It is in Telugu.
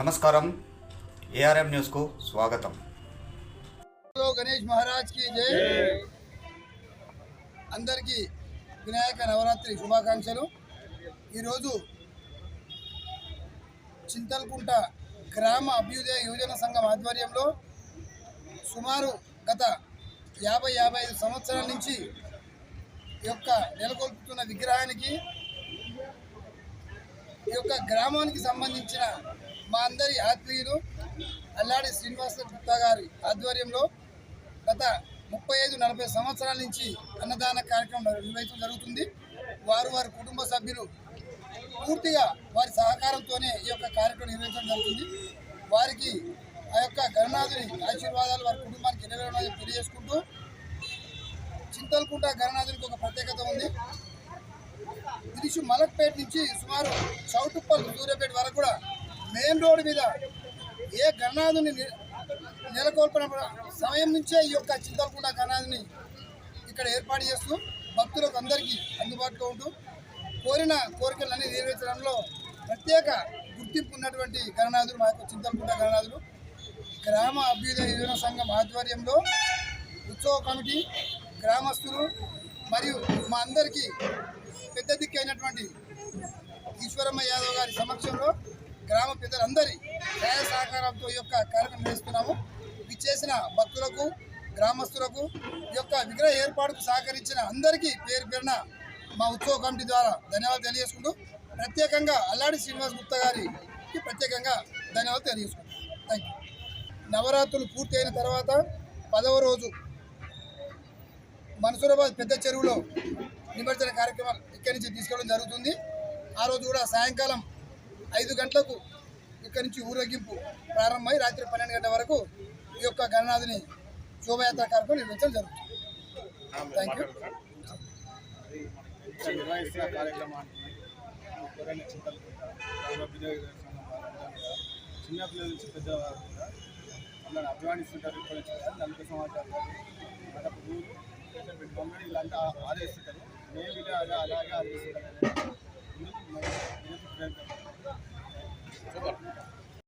నమస్కారం. ఏఆర్ఎం న్యూస్కు స్వాగతం. గణేష్ మహారాజ్కి జై. అందరికీ వినాయక నవరాత్రి శుభాకాంక్షలు. ఈరోజు చింతల్కుంట గ్రామ అభ్యుదయ యువజన సంఘం ఆధ్వర్యంలో సుమారు గత యాభై యాభై ఐదు సంవత్సరాల నుంచి ఈ యొక్క నెలకొల్పుతున్న విగ్రహానికి ఈ యొక్క గ్రామానికి సంబంధించిన మా అందరి ఆత్మీయులు అల్లాడి శ్రీనివాస గుప్తా గారి ఆధ్వర్యంలో గత ముప్పై ఐదు నలభై సంవత్సరాల నుంచి అన్నదాన కార్యక్రమం నిర్వహించడం జరుగుతుంది. వారు వారి కుటుంబ సభ్యులు పూర్తిగా వారి సహకారంతోనే ఈ యొక్క కార్యక్రమం నిర్వహించడం జరుగుతుంది. వారికి ఆ యొక్క గణనాథుని ఆశీర్వాదాలు వారి కుటుంబానికి నెరవేరడం తెలియజేసుకుంటూ చింతలకుంట గణనాథునికి ఒక ప్రత్యేకత ఉంది. ఇది మలక్పేట నుంచి సుమారు చౌటుప్పల్ సూర్యాపేట వరకు కూడా మెయిన్ రోడ్డు మీద ఏ గణనాథుని నెలకొల్పిన సమయం నుంచే ఈ యొక్క చింతలకుంట గణనాథుని ఇక్కడ ఏర్పాటు చేస్తూ భక్తులకు అందరికీ అందుబాటులో ఉంటూ కోరిన కోరికలన్నీ నెరవేర్చడంలో ప్రత్యేక గుర్తింపు ఉన్నటువంటి గణనాథులు మా యొక్క చింతలకుంట గణనాథులు గ్రామ అభ్యుదయ యువన సంఘం ఆధ్వర్యంలో ఉత్సవ కమిటీ గ్రామస్తులు మరియు మా అందరికీ పెద్ద దిక్కైనటువంటి ఈశ్వరమ్మ యాదవ్ గారి సమక్షంలో గ్రామ పెద్దలందరి సహాయ సహకారంతో ఈ యొక్క కార్యక్రమం నిర్వహిస్తున్నాము. ఇచ్చేసిన భక్తులకు గ్రామస్తులకు ఈ యొక్క విగ్రహ ఏర్పాటుకు సహకరించిన అందరికీ పేరు పేరున మా ఉత్సవ కమిటీ ద్వారా ధన్యవాదాలు తెలియజేసుకుంటూ ప్రత్యేకంగా అల్లాడి శ్రీనివాస్ గుప్తా గారికి ప్రత్యేకంగా ధన్యవాదాలు తెలియజేసుకుంటాం థ్యాంక్ యూ నవరాత్రులు పూర్తి అయిన తర్వాత పదవ రోజు మన్సూరాబాద్ పెద్ద చెరువులో నిమజ్జన కార్యక్రమం ఇక్కడి నుంచి తీసుకోవడం జరుగుతుంది. ఆ రోజు కూడా సాయంకాలం ఐదు గంటలకు ఇక్కడి నుంచి ఊరేగింపు ప్రారంభమై రాత్రి పన్నెండు గంటల వరకు ఈ యొక్క గణనాథుని శోభయాత్ర కార్యక్రమం నిర్వహించడం జరుగుతుంది. థ్యాంక్ యూ నిర్వహిస్తున్న కార్యక్రమాన్ని చిన్నపిల్లల నుంచి పెద్దవారు కూడా వాళ్ళని అభిమానిస్తుంటారు మమ్మల్ని వీళ్ళంతా ఆదరిస్తుంటారు మేము ఇలా అలా అలాగే ఆదరిస్తుంటారు